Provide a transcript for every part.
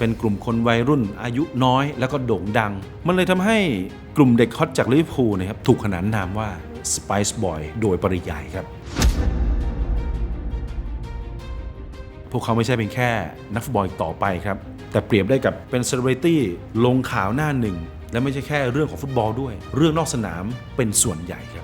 เป็นกลุ่มคนวัยรุ่นอายุน้อยแล้วก็โด่งดัง มันเลยทำให้กลุ่มเด็กฮอตจากลิเวอร์พูลนะครับถูกขนานนามว่า Spice Boy โดยปริยายครับ พวกเขาไม่ใช่เป็นแค่นักฟุตบอลต่อไปครับ แต่เปรียบได้กับเป็นเซเลบริตี้ลงข่าวหน้าหนึ่ง และไม่ใช่แค่เรื่องของฟุตบอลด้วย เรื่องนอกสนามเป็นส่วนใหญ่ครับ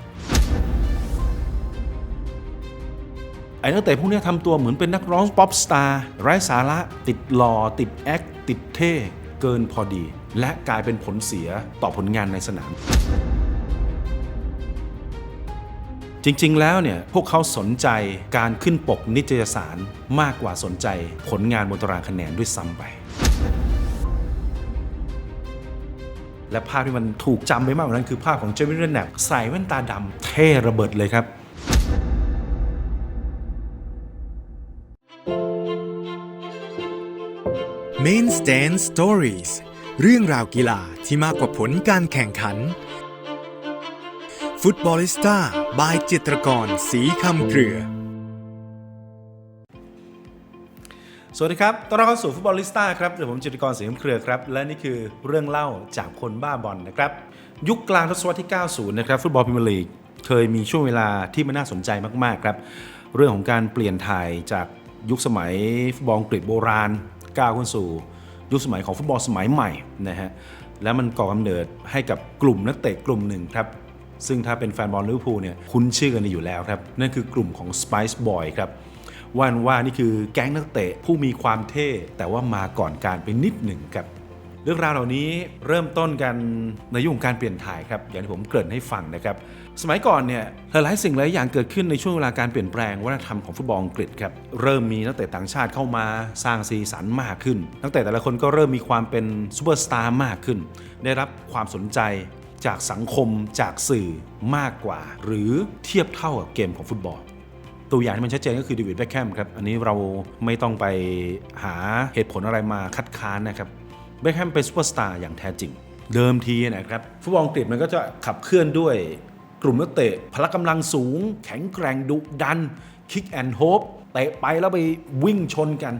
ไอ้นักเตะพวกนี้ทำตัวเหมือนเป็นนักร้องป๊อปสตาร์ไร้สาระ ติดหล่อติดแอคติดเท่เกินพอดี และกลายเป็นผลเสียต่อผลงานในสนาม จริงๆ แล้วเนี่ย พวกเขาสนใจการขึ้นปกนิตยสารมากกว่าสนใจผลงานบนตารางคะแนนด้วยซ้ำไปและภาพที่มันถูกจำไปมากกว่านั้นคือภาพของเจมี่เรนแนบใส่แว่นตาดำเท่ระเบิดเลยครับ Main Stand Stories เรื่องราวกีฬาที่มากกว่าผลการแข่งขัน ฟุตบอลิสต้าบายจิตรกรสีคำเครือ สวัสดีครับ ต้อนรับเข้าสู่ฟุตบอลิสต้าครับเดี๋ยวผมจิตรกรสียงเครือครับ และนี่คือเรื่องเล่าจากคนบ้าบอลนะครับ ยุคกลางทศวรรษที่ 90 นะครับ ฟุตบอลพรีเมียร์ลีกเคยมีช่วงเวลาที่มันน่าสนใจมาก ๆ ครับ เรื่องของการเปลี่ยนถ่ายจากยุคสมัยฟุตบอลอังกฤษโบราณ ก้าวขึ้นสู่ยุคสมัยของฟุตบอลสมัยใหม่นะฮะและมันก่อกำเนิดให้กับกลุ่มนักเตะกลุ่มหนึ่งครับซึ่งถ้าเป็นแฟนบอลลิเวอร์พูลเนี่ยคุ้นชื่อกันอยู่แล้วครับ นั่นคือกลุ่มของ Spice Boy ครับว่านว่านี่คือแก๊งนักเตะผู้มีความเท่แต่ว่ามาก่อนการไปนิดหนึ่งครับ เรื่องราวเหล่านี้เริ่มต้นกันในยุคของการเปลี่ยนถ่ายครับอย่างที่ผมเกริ่นให้ฟังนะครับสมัยก่อนเนี่ยหลายสิ่งหลายอย่างเกิดขึ้นในช่วงเวลาการเปลี่ยนแปลงวัฒนธรรมของฟุตบอลอังกฤษครับเริ่มมีนักเตะต่างชาติเข้ามาสร้างสีสันมากขึ้น นักเตะแต่ละคนก็เริ่มมีความเป็นซูเปอร์สตาร์มากขึ้น ได้รับความสนใจจากสังคมจากสื่อมากกว่า หรือเทียบเท่ากับเกมของฟุตบอลตัวอย่างที่มันชัดเจนก็คือเดวิดแบ็คแฮมครับ อันนี้เราไม่ต้องไปหาเหตุผลอะไรมาคัดค้านนะครับ แบ็คแฮมเป็นซูเปอร์สตาร์อย่างแท้จริง เดิมทีนะครับฟุตบอลอังกฤษมันก็จะขับเคลื่อนด้วยกลุ่มนักเตะพละกำลังสูง แข็งแกร่งดุดันคิกแอนด์โฮปเตะไปแล้วไปวิ่งชนกัน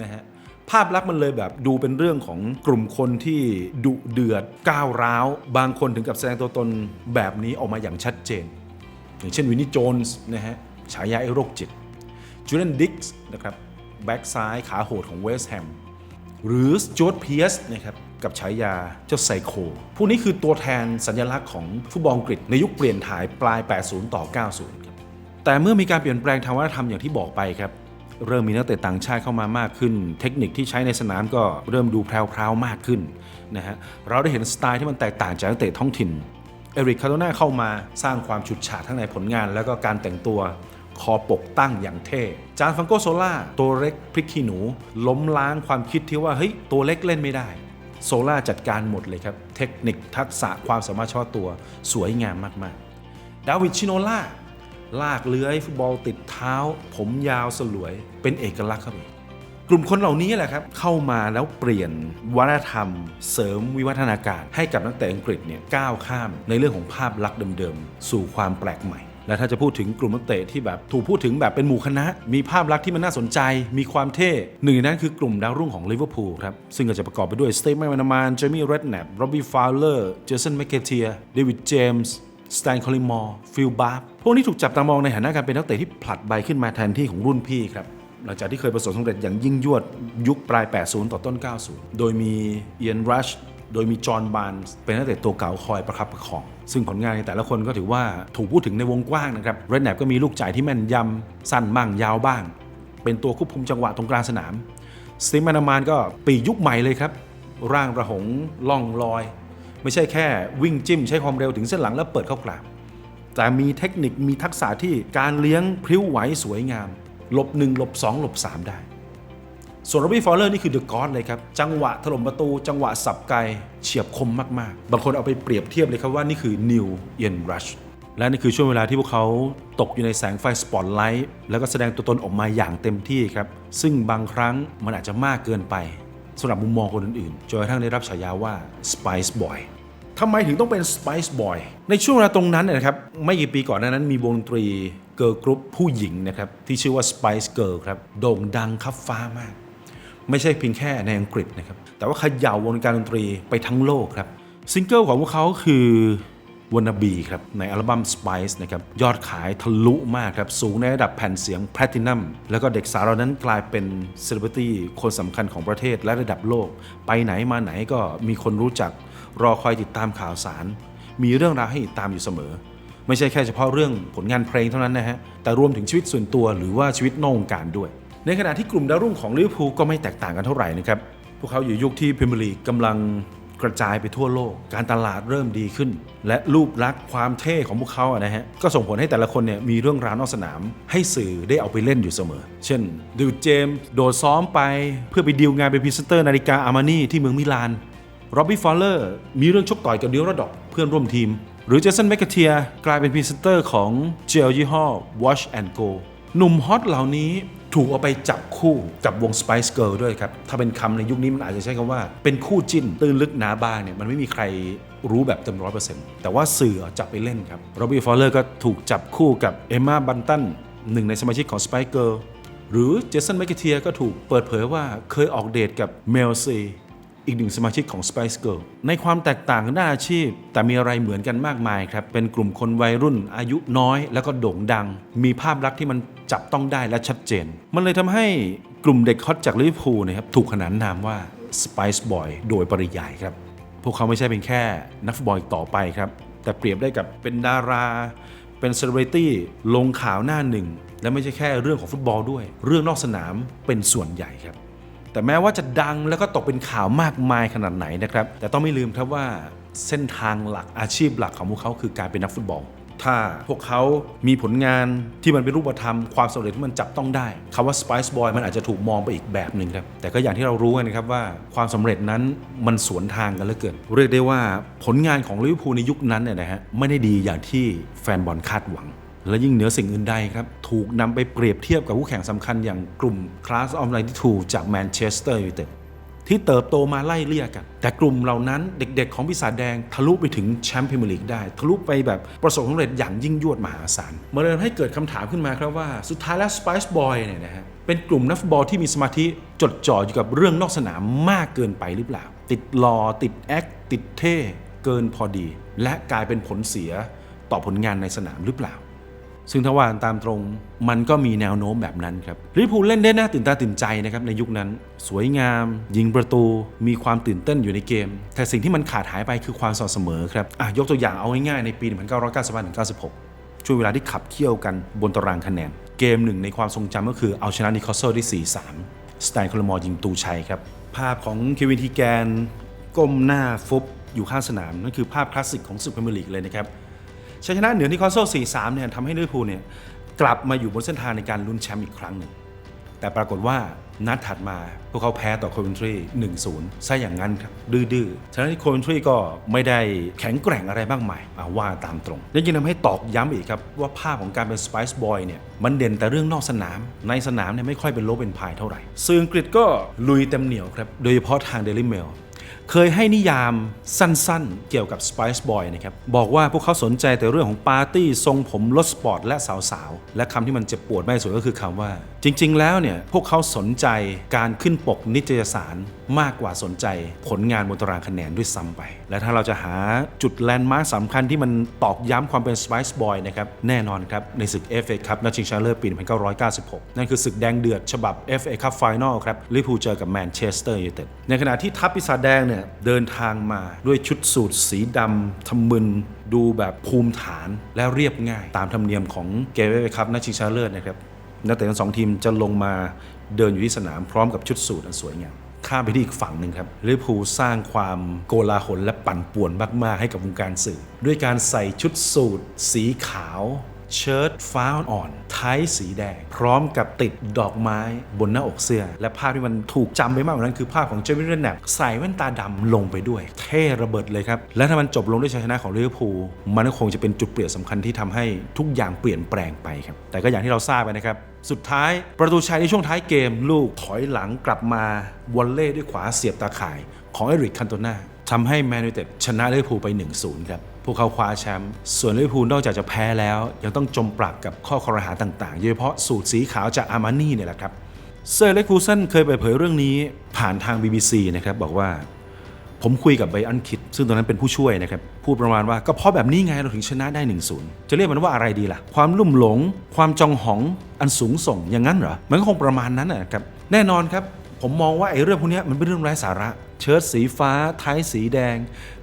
นะฮะภาพลักษณ์มันเลยแบบดูเป็นเรื่องของกลุ่มคนที่ดุเดือดก้าวร้าว บางคนถึงกับแสดงตัวตนแบบนี้ออกมาอย่างชัดเจน อย่างเช่นวินนี่โจนส์นะฮะฉายาไอ้โรคจิตจูเลนดิกส์นะครับแบ็กซ้ายขาโหดของเวสต์แฮม หรือจอร์ดเพียสนะครับกับฉายาเจ้าไซโคพวกนี้คือตัวแทนสัญลักษณ์ของฟุตบอลอังกฤษในยุคเปลี่ยนถ่ายปลาย 80 ต่อ 90 ครับ แต่เมื่อมีการเปลี่ยนแปลงทางวัฒนธรรมอย่างที่บอกไปครับ เริ่มมีนักเตะต่างชาติเข้ามามากขึ้น เทคนิคที่ใช้ในสนามก็เริ่มดูแพรวๆมากขึ้นนะฮะ เราได้เห็นสไตล์ที่มันแตกต่างจากนักเตะท้องถิ่น เอริกคาโตนาเข้ามาสร้างความฉุดฉาดทั้งในผลงาน แล้วก็การแต่งตัว คอปกตั้งอย่างเท่ จานฟังโกโซล่าตัวเล็กพริกขี้หนู ล้มล้างความคิดที่ว่าเฮ้ยตัวเล็กเล่นไม่ได้ โซล่าจัดการหมดเลยครับ เทคนิคทักษะความสามารถเฉพาะตัวสวยงามมากๆ ดาวิดชิโนล่าลากเลื้อยฟุตบอลติดเท้า ผมยาวสลวยเป็นเอกลักษณ์ครับกลุ่มคนเหล่านี้แหละครับ เข้ามาแล้วเปลี่ยนวัฒนธรรม เสริมวิวัฒนาการให้กับนักเตะอังกฤษเนี่ยก้าวข้ามในเรื่องของภาพลักษณ์เดิมๆ สู่ความแปลกใหม่ และถ้าจะพูดถึงกลุ่มนักเตะที่แบบถูกพูดถึงแบบเป็นหมู่คณะ มีภาพลักษณ์ที่มันน่าสนใจ มีความเท่ หนึ่งในนั้นคือกลุ่มดาวรุ่งของลิเวอร์พูลครับ ซึ่งก็จะประกอบไปด้วยสเตฟแมนมานามานเจมี่เรดแนปโรบบี้ฟาวเลอร์ เจสันแมคเกเทียเดวิดเจมส์สแตนคอลิมอร์ฟิลบาร์พวกนี้ถูกจับตามองในฐานะการเป็นนักเตะที่ผลัดใบขึ้นมาแทนที่ของรุ่นพี่ครับหลังจากที่เคยประสบความสำเร็จอย่างยิ่งยวดยุคปลาย 80 ต่อต้น 90 โดยมีเอียนรัช โดยมีจอห์นบานส์เป็นนักเตะตัวเก่าคอยประคับประคอง ซึ่งผลงานในแต่ละคนก็ถือว่าถูกพูดถึงในวงกว้างนะครับเรดแนบก็มีลูกจ่ายที่แม่นยำสั้นบ้างยาวบ้าง เป็นตัวควบคุมจังหวะตรงกลางสนามสตีมานามานก็ปียุคใหม่เลยครับ ร่างระหงล่องลอย ไม่ใช่แค่วิ่งจิ้มใช้ความเร็วถึงเส้นหลังแล้วเปิดเข้ากลางแต่มีเทคนิคมีทักษะที่การเลี้ยงพริ้วไหวสวยงามหลบ1หลบ2หลบ3ได้ ส่วนโรบี้ฟอลเลอร์นี่คือเดอะกอ d เลยครับ จังหวะถล่มประตู จังหวะสับไกลเฉียบคมมาก ๆ บางคนเอาไปเปรียบเทียบเลยครับว่านี่คือนิวเอียนรัชและนี่คือช่วงเวลาที่พวกเขาตกอยู่ในแสงไฟสปอตไลท์แล้วก็แสดงตัวตนออกมาอย่างเต็มที่ครับ ซึ่งบางครั้งมันอาจจะมากเกินไปสำหรับมุมมองคนอื่นๆจนกระทั่งได้รับฉายาว่า Spice Boy ทำไมถึงต้องเป็น Spice Boy ในช่วงเวลาตรงนั้นนยนะครับไม่กี่ปีก่อนหน้านั้นมีวงดนตรีเกิร์ลกรุ๊ปผู้หญิงนะครับที่ชื่อว่า Spice Girl ครับโด่งดังคับฟ้ามาก ไม่ใช่เพียงแค่ในอังกฤษนะครับ แต่ว่าเขย่าวงการดนตรีไปทั้งโลกครับ ซิงเกิลของพวกเขาคือ wanna be ครับ ในอัลบั้ม Spice นะครับ ยอดขายทะลุมากครับ สูงในระดับแผ่นเสียงแพลตินัมแล้วก็เด็กสาวเรานั้นกลายเป็นเซเลบริตี้คนสำคัญของประเทศและระดับโลก ไปไหนมาไหนก็มีคนรู้จัก รอคอยติดตามข่าวสาร มีเรื่องราวให้ติดตามอยู่เสมอ ไม่ใช่แค่เฉพาะเรื่องผลงานเพลงเท่านั้นนะฮะแต่รวมถึงชีวิตส่วนตัวหรือว่าชีวิตนอกวงการด้วย ในขณะที่กลุ่มดาวรุ่งของลิเวอร์พูลก็ไม่แตกต่างกันเท่าไหร่นะครับ พวกเขาอยู่ยุคที่พรีเมียร์ลีกกำลังกระจายไปทั่วโลก การตลาดเริ่มดีขึ้น และรูปลักษณ์ความเท่ของพวกเขาอะนะฮะ ก็ส่งผลให้แต่ละคนเนี่ยมีเรื่องราว นอกสนาม ให้สื่อได้เอาไปเล่นอยู่เสมอ เช่นดิวเจมส์โดดซ้อมไปเพื่อไปดีลงานเป็นพรีเซนเตอร์นาฬิกาอาร์มานี่ที่เมืองมิลานโรบบี้ฟอลเลอร์มีเรื่องชกต่อยกับเดียร์ดอกเพื่อนร่วมทีม หรือเจสันแมคเทียกลายเป็นพรีเซนเตอร์ของเจลยี่ห้อ Watch and Go หนุ่มฮอตเหล่านี้ ถูกเอาไปจับคู่กับวง Spice Girl ด้วยครับ ถ้าเป็นคำในยุคนี้มันอาจจะใช้คำว่า เป็นคู่จิ้นตื้นลึกหนาบางเนี่ยมันไม่มีใครรู้แบบเต็มร้อยเปอร์เซ็นต์แต่ว่าสื่อจับไปเล่นครับโรบี้ฟอลเลอร์ก็ถูกจับคู่กับเอมมาบันตันหนึ่งในสมาชิกของ Spice Girl หรือเจสันแมคเทียก็ถูกเปิดเผยว่าเคยออกเดทกับเมลซีอีกหนึ่งสมาชิกของ Spice Girl ในความแตกต่างด้านอาชีพ แต่มีอะไรเหมือนกันมากมายครับ เป็นกลุ่มคนวัยรุ่นอายุน้อย แล้วก็โด่งดัง มีภาพลักษณ์ที่มันจับต้องได้และชัดเจน มันเลยทำให้กลุ่มเด็กฮอตจากลิเวอร์พูลนะครับถูกขนานนามว่า Spice Boy โดยปริยายครับ พวกเขาไม่ใช่เป็นแค่นักฟุตบอลต่อไปครับ แต่เปรียบได้กับเป็นดารา เป็นเซเลบริตี้ลงข่าวหน้าหนึ่ง และไม่ใช่แค่เรื่องของฟุตบอลด้วย เรื่องนอกสนามเป็นส่วนใหญ่ครับแต่แม้ว่าจะดังแล้วก็ตกเป็นข่าวมากมายขนาดไหนนะครับ แต่ต้องไม่ลืมครับว่าเส้นทางหลักอาชีพหลักของพวกเขาคือการเป็นนักฟุตบอล ถ้าพวกเขามีผลงานที่มันเป็นรูปธรรมความสำเร็จที่มันจับต้องได้คำว่า Spice Boy มันอาจจะถูกมองไปอีกแบบหนึ่งครับ แต่ก็อย่างที่เรารู้กันนะครับว่าความสำเร็จนั้นมันสวนทางกันเหลือเกิน เรียกได้ว่าผลงานของลิเวอร์พูลในยุคนั้นเนี่ยนะฮะไม่ได้ดีอย่างที่แฟนบอลคาดหวังและยิ่งเหนือสิ่งอื่นใดครับ ถูกนำไปเปรียบเทียบกับคู่แข่งสำคัญอย่างกลุ่ม Class of 92 จากแมนเชสเตอร์ยูไนเต็ด ที่เติบโตมาไล่เลี่ยกัน แต่กลุ่มเหล่านั้นเด็กๆ ของปีศาจแดงทะลุไปถึงแชมป์พรีเมียร์ลีกได้ ทะลุไปแบบประสบความสำเร็จอย่างยิ่งยวดมหาศาลมันเลยทำให้เกิดคำถามขึ้นมาครับว่าสุดท้ายแล้ว Spice Boy เนี่ยนะฮะเป็นกลุ่มนักฟุตบอลที่มีสมาธิจดจ่ออยู่กับเรื่องนอกสนามมากเกินไปหรือเปล่า ติดรอติดแอคติดเท่เกินพอดี และกลายเป็นผลเสียต่อผลงานในสนามหรือเปล่า ซึ่งถ้าว่าตามตรงมันก็มีแนวโน้มแบบนั้นครับลิเวอร์พูลเล่นได้น่าตื่นตาตื่นใจนะครับในยุคนั้น สวยงาม ยิงประตู มีความตื่นเต้นอยู่ในเกม แต่สิ่งที่มันขาดหายไปคือความสม่ำเสมอครับอะยกตัวอย่างเอาง่ายๆในปี 1995-96 ช่วงเวลาที่ขับเคี่ยวกันบนตารางคะแนน เกมหนึ่งในความทรงจำก็คือเอาชนะนิโคลเซอร์ได้4-3 สแตนคอลมอร์ยิงตูชัยครับภาพของเควินทีแกนก้มหน้าฟุบอยู่ข้างสนามนั่นคือภาพคลาสสิกของศึกพรีเมียร์ลีกเลยนะครับ ชัยชนะเหนือนิโคลโซ่4-3เนี่ยทำให้ลิเวอร์พูลเนี่ยกลับมาอยู่บนเส้นทางในการลุ้นแชมป์อีกครั้งหนึ่ง แต่ปรากฏว่านัดถัดมาพวกเขาแพ้ต่อโคเวนทรี 1-0 ซะอย่างนั้นครับดื้อๆ ฉะนั้นโคเวนทรีก็ไม่ได้แข็งแกร่งอะไรบ้างใหม่าว่าตามตรงและยังทำให้ตอกย้ำอีกครับ ว่าภาพของการเป็น Spice Boy เนี่ยมันเด่นแต่เรื่องนอกสนาม ในสนามเนี่ยไม่ค่อยเป็นโลเป็นพายเท่าไหร่ สื่ออังกฤษก็ลุยเต็มเหนียวครับ โดยเฉพาะทาง Daily Mail เเคยให้นิยามสั้นๆ เกี่ยวกับ Spice Boy นะครับบอกว่าพวกเขาสนใจแต่เรื่องของปาร์ตี้ ทรงผมรถสปอร์ตและสาวๆ และคำที่มันเจ็บปวดไม่สุดก็คือคำว่า จริงๆแล้วเนี่ยพวกเขาสนใจการขึ้นปกนิตยสาร มากกว่าสนใจผลงานบนตารางคะแนนด้วยซ้ำไป และถ้าเราจะหาจุดแลนด์มาร์คสำคัญที่มันตอกย้ำความเป็น Spice Boy นะครับ แน่นอนครับ ในศึก FA Cup นัดชิงชนะเลิศปี 1996 นั่นคือศึกแดงเดือดฉบับ FA Cup Final ครับลิเวอร์พูลเจอกับแมนเชสเตอร์ยูไนเต็ดในขณะที่ทัพปีศาจแดงเนี่ยเดินทางมาด้วยชุดสูทสีดำทะมึนดูแบบภูมิฐานและเรียบง่าย ตามธรรมเนียมของเกม FA Cup นัดชิงชนะเลิศนะครับนักเตะทั้งสองทีมจะลงมาเดินอยู่ที่สนามพร้อมกับชุดสูทอันสวยงาม ข้ามไปที่อีกฝั่งหนึ่งครับลิเวอร์พูลสร้างความโกลาหลและปั่นป่วนมาก ๆ ให้กับวงการสื่อ ด้วยการใส่ชุดสูทสีขาว เชิ้ตฟ้าอ่อนไทยสีแดง พร้อมกับติดดอกไม้บนหน้าอกเสื้อ และภาพที่มันถูกจำไปมากกว่านั้นคือภาพของเจมี่เรนแนบใส่แว่นตาดำลงไปด้วย เท่ระเบิดเลยครับ และถ้ามันจบลงด้วยชัยชนะของลิเวอร์พูลมันก็คงจะเป็นจุดเปลี่ยนสำคัญที่ทำให้ทุกอย่างเปลี่ยนแปลงไปครับแต่ก็อย่างที่เราทราบไปนะครับสุดท้ายประตูชัยในช่วงท้ายเกม ลูกถอยหลังกลับมาวอลเล่ด้วยขวาเสียบตาข่าย ของเอริกคันโตนาทำให้แมนยูเต็ดชนะลิเวอร์พูลไป 1-0 ครับ พวกเขาคว้าแชมป์ ส่วนลิเวอร์พูลนอกจากจะแพ้แล้ว ยังต้องจมปลักกับข้อคอรหาต่างๆ โดยเฉพาะสูตรสีขาวจากอาร์มานี่เนี่ยแหละครับ เซอร์เลคูเซนเคยเปิดเผยเรื่องนี้ผ่านทาง BBC นะครับบอกว่า ผมคุยกับไบอันคิด ซึ่งตอนนั้นเป็นผู้ช่วยนะครับ พูดประมาณว่าก็เพราะแบบนี้ไงเราถึงชนะได้ 1-0 จะเรียกมันว่าอะไรดีล่ะ ความลุ่มหลง ความจองหองอันสูงส่งอย่างนั้นเหรอมันก็คงประมาณนั้นนะครับแน่นอนครับผมมองว่าไอ้เรื่องพวกนี้มันเป็นเรื่องไร้สาระ เชิ้ตสีฟ้าไทยสีแดง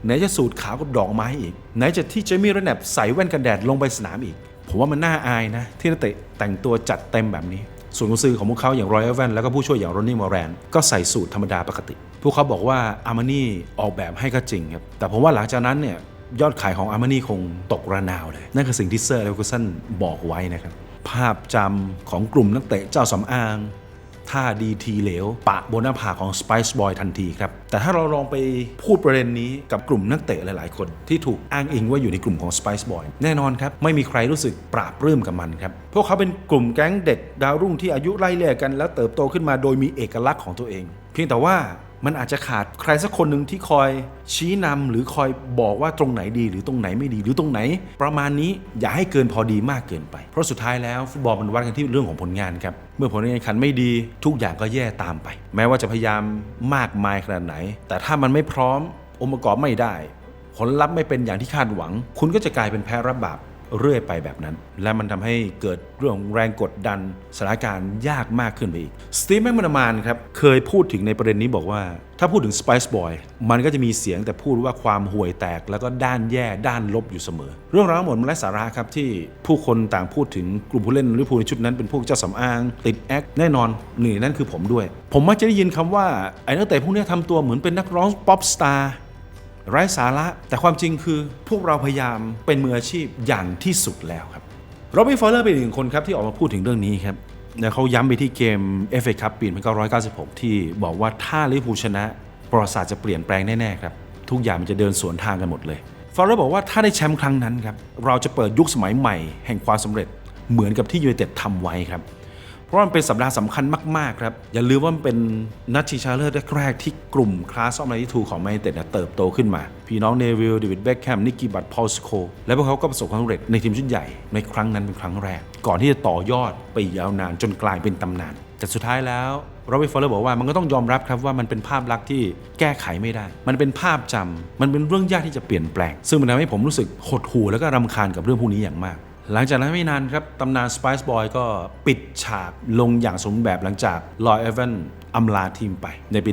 ไหนจะสูตรขาวกับดอกไม้อีก ไหนจะที่เจมี่ระแนบใส่แว่นกันแดดลงไปสนามอีก ผมว่ามันน่าอายนะ ที่นักเตะแต่งตัวจัดเต็มแบบนี้ ส่วนกุญซือของพวกเขาอย่างรอยแวนแล้วก็ผู้ช่วยอย่างโรนนี่มอแรนก็ใส่สูตรธรรมดาปกติ พวกเขาบอกว่าอาร์มานี่ออกแบบให้ก็จริงครับแต่ผมว่าหลังจากนั้นเนี่ยยอดขายของอาร์มานี่คงตกระนาวเลย นั่นคือสิ่งที่เซอร์เลวกุสันบอกไว้นะครับภาพจำของกลุ่มนักเตะเจ้าสำอาง ท่าดีทีเหลว ปะบนหน้าผากของ Spice Boy ทันทีครับ แต่ถ้าเราลองไปพูดประเด็นนี้กับกลุ่มนักเตะหลาย ๆ คน ที่ถูกอ้างอิงว่าอยู่ในกลุ่มของ Spice Boy แน่นอนครับ ไม่มีใครรู้สึกปราบรื้มกับมันครับ พวกเขาเป็นกลุ่มแก๊งเด็กดาวรุ่งที่อายุไล่เลี่ยกัน แล้วเติบโตขึ้นมาโดยมีเอกลักษณ์ของตัวเอง เพียงแต่ว่า มันอาจจะขาดใครสักคนหนึ่งที่คอยชี้นำหรือคอยบอกว่าตรงไหนดี หรือตรงไหนไม่ดีหรือตรงไหน ประมาณนี้อย่าให้เกินพอดีมากเกินไป เพราะสุดท้ายแล้วฟุตบอลมันวัดกันที่เรื่องของผลงานครับเมื่อผลงานขันไม่ดีทุกอย่างก็แย่ตามไป แม้ว่าจะพยายามมากมายขนาดไหน แต่ถ้ามันไม่พร้อมองค์ประกอบไม่ได้ ผลลัพธ์ไม่เป็นอย่างที่คาดหวัง คุณก็จะกลายเป็นแพ้รับบาป เรื่อยไปแบบนั้น และมันทำให้เกิดเรื่องแรงกดดันสถานการณ์ยากมากขึ้นไปอีกสตีฟแมกมานามานครับเคยพูดถึงในประเด็นนี้บอกว่า ถ้าพูดถึง Spice Boy มันก็จะมีเสียงแต่พูดว่าความห่วยแตกแล้วก็ด้านแย่ด้านลบอยู่เสมอ เรื่องราวทั้งหมดมันไร้สาระครับที่ผู้คนต่างพูดถึงกลุ่มผู้เล่นลิเวอร์พูลในชุดนั้นเป็นพวกเจ้าสำอาง ติดแอคแน่นอนหนึ่งนั่นคือผมด้วย ผมมักจะได้ยินคำว่าไอ้นักเตะพวกนี้ยทำตัวเหมือนเป็นนักร้องป๊อปสตาร์ ไร้สาระ แต่ความจริงคือพวกเราพยายามเป็นมืออาชีพอย่างที่สุดแล้วครับโรบบี้ฟอลเลอร์เป็นอีกหนึ่งคนครับที่ออกมาพูดถึงเรื่องนี้ครับและเขาย้ำไปที่เกม FA คัพปี 1996 ที่บอกว่าถ้าลิเวอร์พูลชนะประวัติศาสตร์จะเปลี่ยนแปลงแน่ๆครับ ทุกอย่างมันจะเดินสวนทางกันหมดเลยฟอลเลอร์บอกว่าถ้าได้แชมป์ครั้งนั้นครับเราจะเปิดยุคสมัยใหม่แห่งความสำเร็จเหมือนกับที่ยูไนเต็ดทำไว้ครับ เพราะมันเป็นสัปดาห์สำคัญมากๆครับ อย่าลืมว่ามันเป็นนัดชิงชนะเลิศแรกๆที่กลุ่มคลาสออฟไนที่ทูของแมนเต็ดเติบโตขึ้นมา พี่น้องเนวิลเดวิดเบคแคมนิกกี้บัตพอลสโคและพวกเขาก็ประสบความสำเร็จในทีมชุดใหญ่ในครั้งนั้นเป็นครั้งแรก ก่อนที่จะต่อยอดไปยาวนานจนกลายเป็นตำนานแต่สุดท้ายแล้วโรบิฟอลเลอร์บอกว่ามันก็ต้องยอมรับครับว่ามันเป็นภาพลักษณ์ที่แก้ไขไม่ได้ มันเป็นภาพจำมันเป็นเรื่องยากที่จะเปลี่ยนแปลง ซึ่งมันทำให้ผมรู้สึกหดหู่แล้วก็รำคาญกับเรื่องพวกนี้อย่างมาก หลังจากนั้นไม่นานครับตำนาน Spice Boy ก็ปิดฉากลงอย่างสมบูรณ์แบบหลังจากลอยเอเวนอำลาทีมไปในปี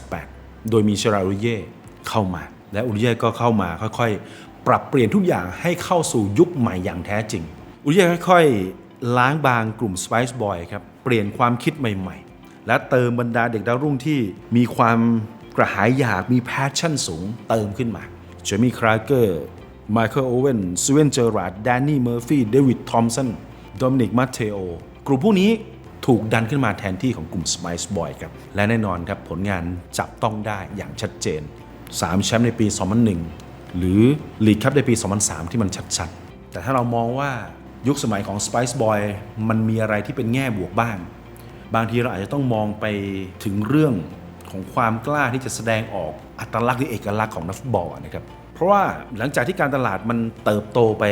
1998 โดยมีเชราอุเย่เข้ามา และอุเย่ก็เข้ามาค่อยๆ ปรับเปลี่ยนทุกอย่างให้เข้าสู่ยุคใหม่อย่างแท้จริง อุเย่ค่อยๆ ล้างบางกลุ่ม Spice Boy ครับเปลี่ยนความคิดใหม่ๆ และเติมบรรดาเด็กดาวรุ่งที่มีความกระหายอยากมีแพชชั่นสูงเติมขึ้นมาเจมี่คราเกอร์ ไมเคิลโอเวนสเวนเจอราร์ดแดนนี่เมอร์ฟี่เดวิดทอมสันโดมินิกมาเทโอกลุ่มพวกนี้ถูกดันขึ้นมาแทนที่ของกลุ่ม Spice Boy ครับ และแน่นอนครับผลงานจับต้องได้อย่างชัดเจน 3 แชมป์ในปี 2001 หรือลีกคัพในปี 2003 ที่มันชัดๆ แต่ถ้าเรามองว่ายุคสมัยของ Spice Boy มันมีอะไรที่เป็นแง่บวกบ้าง บางทีเราอาจจะต้องมองไปถึงเรื่องของความกล้าที่จะแสดงออกอัตลักษณ์หรือเอกลักษณ์ของนักฟุตบอลนะครับ ราะว่าหลังจากที่การตลาดมันเติบโตไป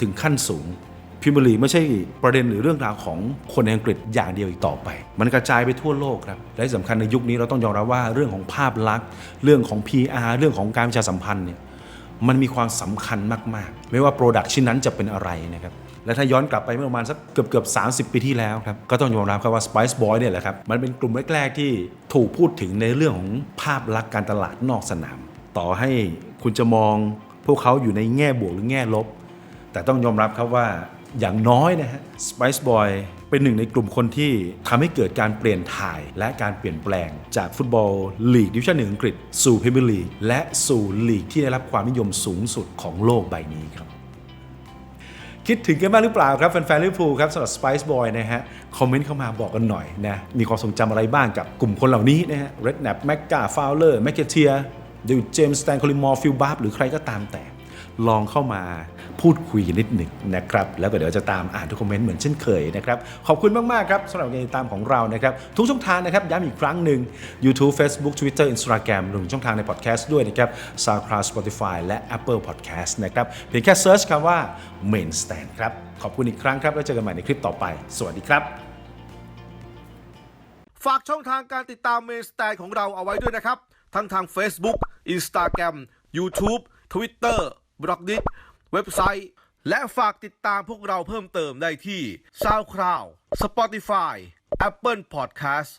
ถึงขั้นสูงพรีเมียร์ลีไม่ใช่ประเด็นหรือเรื่องราวของคนในอังกฤษอย่างเดียวอีกต่อไป มันกระจายไปทั่วโลกครับ และที่สำคัญในยุคนี้เราต้องยอมรับว่าเรื่องของภาพลักษณ์ เรื่องของ PR เรื่องของการประชาสัมพันธ์เนี่ยมันมีความสำคัญมาก ๆ ไม่ว่าโปรดักชิ้นนั้นจะเป็นอะไรนะครับและถ้าย้อนกลับไปเมื่อประมาณสักเกือบเกือบ30ปีที่แล้วครับ ก็ต้องยอมรับครับว่า Spice Boy เนี่ยแหละครับ มันเป็นกลุ่มแรก ๆ ที่ถูกพูดถึงในเรื่องของภาพลักษณ์การตลาดนอกสนาม ต่อให้คุณจะมองพวกเขาอยู่ในแง่บวกหรือแง่ลบ แต่ต้องยอมรับครับว่าอย่างน้อยนะฮะ Spice Boy เป็นหนึ่งในกลุ่มคนที่ทำให้เกิดการเปลี่ยนถ่ายและการเปลี่ยนแปลง จากฟุตบอลลีกดิวิชั่นหนึ่งอังกฤษ สู่พรีเมียร์ลีกและสู่ลีกที่ได้รับความนิยมสูงสุดของโลกใบนี้ครับ คิดถึงกันบ้างหรือเปล่าครับ แฟนๆลิเวอร์พูลครับสำหรับ Spice Boy นะฮะ คอมเมนต์เข้ามาบอกกันหน่อยนะ มีความทรงจำอะไรบ้างกับกลุ่มคนเหล่านี้นะฮะ Red Nap แมกกาฟาวเลอร์แมกเก เทียเดวิดเจมส์สแตนคอลิมอร์ฟิลบาร์หรือใครก็ตามแต่ ลองเข้ามาพูดคุยกันนิดหนึ่งนะครับ แล้วก็เดี๋ยวจะตามอ่านทุกคอมเมนต์เหมือนเช่นเคยนะครับ ขอบคุณมาก ๆ ครับสำหรับการติดตามของเรานะครับ ทุกช่องทางนะครับ ย้ำอีกครั้งหนึ่ง YouTube Facebook Twitter Instagram รวมถึงช่องทางในพอดแคสต์ด้วยนะครับ SoundCloud Spotify และ Apple Podcast นะครับ เพียงแค่เซิร์ชคำว่า Main Stand ครับ ขอบคุณอีกครั้งครับ แล้วเจอกันใหม่ในคลิปต่อไป สวัสดีครับ ฝากช่องทางการติดตามเมนสแตนของเราเอาไว้ด้วยนะครับทั้งทาง Facebook Instagram YouTube Twitter b l o g d i t เว็บไซต์ และฝากติดตามพวกเราเพิ่มเติมได้ที่ SoundCloud Spotify Apple Podcast